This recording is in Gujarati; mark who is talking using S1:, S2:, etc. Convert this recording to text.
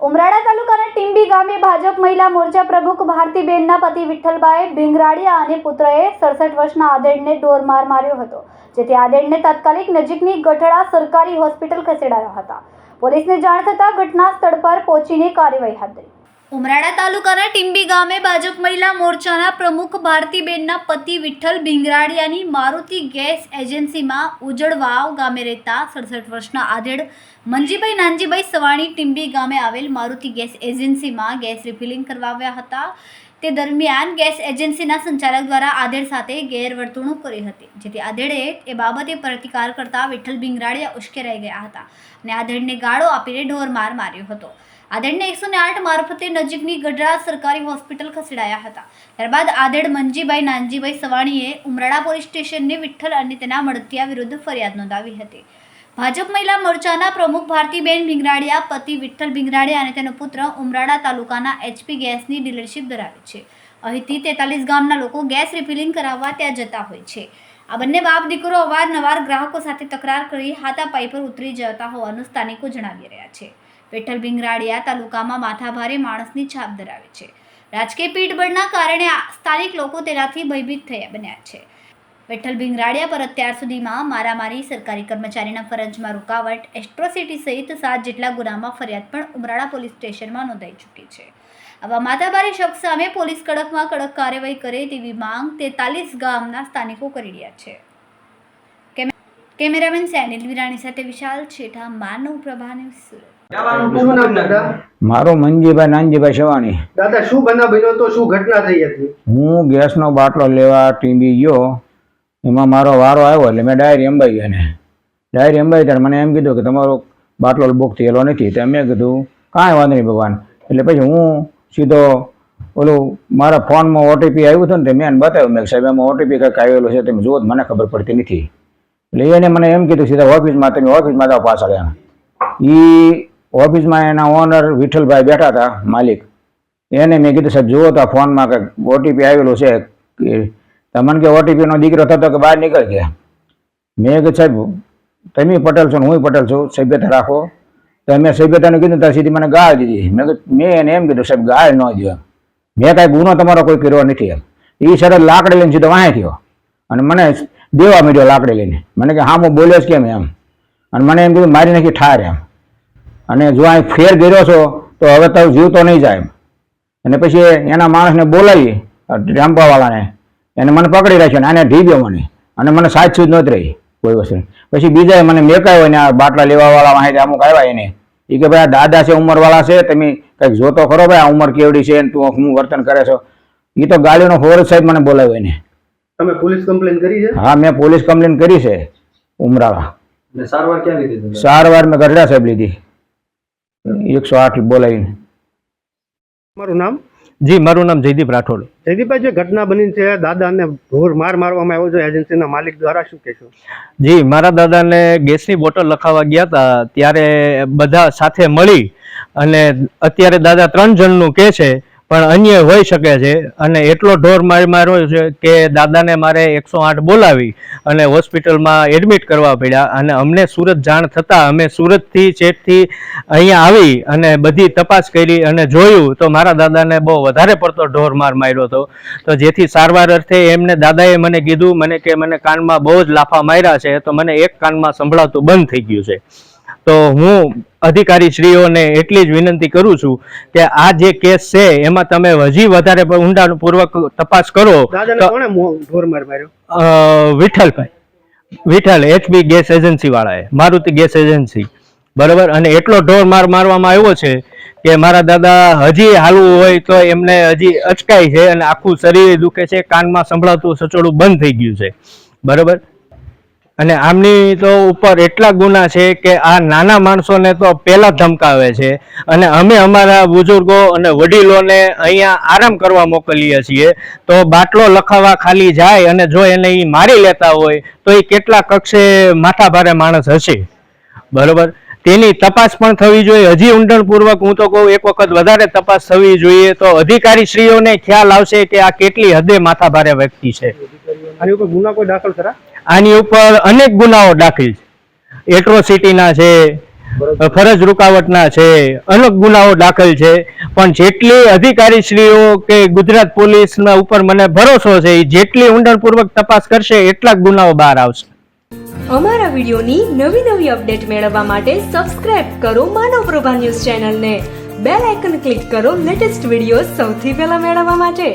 S1: ઉમરાળા તાલુકાના ટીંબી ગામે ભાજપ મહિલા મોરચા પ્રમુખ ભારતીબેનના પતિ વિઠ્ઠલભાઈ ભીંગરાડિયા અને પુત્રએ સડસઠ વર્ષના આદેડને ડોરમાર માર્યો હતો, જેથી આદેડને તાત્કાલિક નજીકની ગઢડા સરકારી હોસ્પિટલ ખસેડાયા હતા. પોલીસને જાણ થતાં ઘટના સ્થળ પર પહોંચીને કાર્યવાહી હાથ ધરી. ઉમરાળા તાલુકાના ટીંબી ગામે ભાજપ મહિલા મોરચાના પ્રમુખ ભારતીબેનના પતિ વિઠ્ઠલ ભીંગરાડિયાની મારુતિ ગેસ એજન્સીમાં ઉજળવાવ ગામે રહેતા સડસઠ વર્ષના આધેડ મંજીભાઈ નાનજીભાઈ સવાણી ટીંબી ગામે આવેલ મારુતિ ગેસ એજન્સીમાં ગેસ રિફિલિંગ કરવા આવ્યા હતા. તે દરમિયાન ગેસ એજન્સીના સંચાલક દ્વારા આધેડ સાથે ગેરવર્તણૂક કરી હતી, જેથી આધેડે એ બાબતે પ્રતિકાર કરતા વિઠ્ઠલ ભીંગરાડિયા ઉશ્કેરાઈ ગયા હતા અને આધેડને ગાળો આપીને ઢોરમાર માર્યો હતો. આધેડને એકસો ને આઠ મારફતે નજીકની ગઢડા સરકારી હોસ્પિટલ ખસેડાયા હતા. ત્યારબાદ આધેડ મંજીભાઈ નાનજીભાઈ સવાણીએ ઉમરાળા પોલીસ સ્ટેશનને વિઠ્ઠલ અને તેના મળતિયા વિરુદ્ધ ફરિયાદ નોંધાવી હતી. ભાજપ મહિલા મોરચાના પ્રમુખ ભારતીબેન ભીંગરાડિયા, પતિ વિઠ્ઠલ ભીંગરાડિયા અને તેનો પુત્ર ઉમરાળા તાલુકાના એચપી ગેસની ડીલરશીપ ધરાવે છે. અહીંથી તેતાલીસ ગામના લોકો ગેસ રિફિલિંગ કરાવવા ત્યાં જતા હોય છે. આ બંને બાપ દીકરો અવારનવાર ગ્રાહકો સાથે તકરાર કરી હાથાપાઈ પર ઉતરી જતા હોવાનું સ્થાનિકો જણાવી રહ્યા છે. વિઠ્ઠલ ભીંગરાડિયા તાલુકામાં માથાભારે માણસની છાપ ધરાવે છે. રાજકીય પીઠબળના કારણે સ્થાનિક લોકો તેનાથી ભયભીત થયા બન્યા છે. વિઠ્ઠલ ભીંગરાડિયા પર અત્યાર સુધીમાં મારામારી, સરકારી કર્મચારીના ફરજમાં રૂકાવટ એસ્ટ્રોસિટી સહિત સાત જેટલા ગુનામાં ફરિયાદ પણ ઉમરાળા પોલીસ સ્ટેશનમાં નોંધાઈ ચૂકી છે. આવા માથાભારી શખ્સ સામે પોલીસ કડકમાં કડક કાર્યવાહી કરે તેવી માંગ તેતાલીસ ગામના સ્થાનિકો કરી રહ્યા છે. કેમેરામેન સેનિલ વિરાણી સાથે વિશાલ છેઠા, માનવ પ્રભા સુરત.
S2: મારો મંજીભાઈ નાનજીભાઈ સવાણી
S3: દાદા શું બનાવ બન્યો તો શું ઘટના થઈ હતી?
S2: હું ગેસનો બાટલો લેવા ટીંબી ગયો. એમાં મારો વારો આવ્યો એટલે મેં ડાયરી અંબાઈ ગયા ને ડાયરી અંબાઈ ત્યારે મને એમ કીધું કે તમારો બાટલો બુક થયેલો નથી. તો મેં કીધું કાંઈ વાંધો નહીં ભગવાન. એટલે પછી હું સીધો ઓલું મારા ફોનમાં ઓટીપી આવ્યું હતું ને તે મેં બતાવ્યું. મેં સાહેબ એમાં ઓટીપી કંઈક આવેલો છે તમે જુઓ મને ખબર પડતી નથી. એટલે એને મને એમ કીધું સીધા ઓફિસમાં તમે ઓફિસમાં જાઓ પાછળ એમ એ ઓફિસમાં એના ઓનર વિઠ્ઠલભાઈ બેઠા હતા, માલિક. એને મેં કીધું, સાહેબ, જુઓ તો ફોનમાં કંઈક ઓટીપી આવેલું છે. કે તમને કે ઓટીપીનો દીકરો થતો કે બહાર નીકળ ગયા મેં કીધું, સાહેબ, તમે પટેલ છો ને હું પટેલ છું, સભ્યતા રાખો. તો મેં સભ્યતાનું કીધું ત્યાં સીધી મને ગાળ દીધી. મેં કીધું, મેં એને એમ કીધું, સાહેબ, ગાળ ન દો મેં કાંઈ ગુનો તમારો કોઈ કર્યો નથી એમ. એ સરસ લાકડી લઈને સીધો વાંહે થયો. અને મને દેવા માંડ્યો લાકડી લઈને. મને કે, હા, હું બોલ્યો જ કેમ એમ? અને મને એમ કીધું, મારી નાખી ઠાર એમ. અને જો અહીં ફેર ગયો છો તો હવે તો જીવતો નહીં જાય અને પછી એના માણસને બોલાવી રામપાવાળાને. એને મને પકડી રાખ્યો ને આને ઢીબ્યો મને. અને મને સાચ સુધ નહોતી રહી કોઈ વસ્તુ પછી બીજાએ મને મેકાયો ને આ બાટલા લેવાવાળા માહિતી અમુક આવ્યા એને. એ કે ભાઈ આ દાદા છે ઉંમરવાળા છે તમે કંઈક જોતો ખરો ભાઈ આ ઉંમર કેવડી છે તું હું વર્તન કરે છો. એ તો ગાડીનો ફોરજ સાહેબ મને બોલાવ્યો એને.
S3: તમે પોલીસ કમ્પ્લેન કરી છે?
S2: હા મેં પોલીસ કમ્પ્લેન કરી છે ઉમરાળા.
S4: સારવાર ક્યાં લીધી તમે?
S2: સારવાર મેં ગઢડા સાહેબ લીધી. એકસો આઠ બોલાવીને.
S3: મારું નામ?
S5: જી મારું નામ જયદીપ રાઠોડ.
S3: જયદીપભાઈ જે ઘટના બની છે દાદાને ઢોર માર મારવામાં આવ્યો છે એજન્સીના માલિક દ્વારા શું કહેશો?
S5: જી મારા દાદાને ગેસની બોટલ લખાવા ગયા હતા ત્યારે બધા સાથે મળી અને અત્યારે દાદા ત્રણ જણનું કે છે પણ અન્ય હોઈ શકે છે. અને એટલો ઢોર મારી માર્યો છે કે દાદાને મારે એકસો આઠ બોલાવી અને હોસ્પિટલમાં એડમિટ કરવા પડ્યા. અને અમને સુરત જાણ થતાં અમે સુરતથી ચેટથી અહીંયા આવી અને બધી તપાસ કરી અને જોયું તો મારા દાદાને બહુ વધારે પડતો ઢોર માર માર્યો હતો. તો જેથી સારવાર અર્થે એમને દાદાએ મને કીધું, મને કે મને કાનમાં બહુ જ લાફા માર્યા છે, તો મને એક કાનમાં સંભળાતું બંધ થઈ ગયું છે. તો હું અધિકારી શ્રીઓને એટલી જ વિનંતી કરું છું કે આ જે કેસ છે એમાં તમે હજી વધારે ઊંડાણપૂર્વક તપાસ કરો. Vitthalbhai. Vitthal HB gas agency વાળાએ મારુતિ ગેસ એજન્સી. બરોબર? અને એટલો ઢોર માર મારવામાં આવ્યો છે કે મારા દાદા હજી હાલવું હોય તો એમને હજી અચકાય છે અને આખું શરીર દુખે છે કાનમાં સંભળાતું સચોડું બંધ થઈ ગયું છે. બરોબર? અને આમની તો ઉપર એટલા ગુના છે કે આ નાના માણસોને તો પહેલા ધમકાવે છે. અને અમે અમારા બુઝુર્ગો અને વડીલોને અહીંયા આરામ કરવા મોકલીએ છીએ. તો બાટલો લખાવા ખાલી જાય અને જો એને એ મારી લેતા હોય, તો એ કેટલા કક્ષે માથાભારે માણસ હશે? બરોબર? તેની તપાસ પણ થવી જોઈએ. હજી ઊંડાણપૂર્વક હું તો કહું, એક વખત વધારે તપાસ થવી જોઈએ. તો અધિકારી શ્રીઓને ખ્યાલ આવશે કે આ કેટલી હદે માથાભારે વ્યક્તિ છે.
S3: આની ઉપર ગુના કોઈ દાખલ ખરા?
S5: આની ઉપર અનેક ગુનાઓ દાખલ છે. એટ્રોસિટીના છે ફરજ રૂકાવટના છે અનેક ગુનાઓ દાખલ છે. પણ જેટલી અધિકારીશ્રીઓ કે ગુજરાત પોલીસના ઉપર મને ભરોસો છે એ જેટલી ઊંડાણપૂર્વક તપાસ કરશે એટલા જ ગુનાઓ બહાર આવશે.
S6: અમારા વિડીયોની નવી નવી અપડેટ મેળવવા માટે સબસ્ક્રાઇબ કરો માનવ પ્રભા ન્યૂઝ ચેનલને. બેલ આઇકન ક્લિક કરો લેટેસ્ટ વીડિયો સૌથી પહેલા મેળવવા માટે.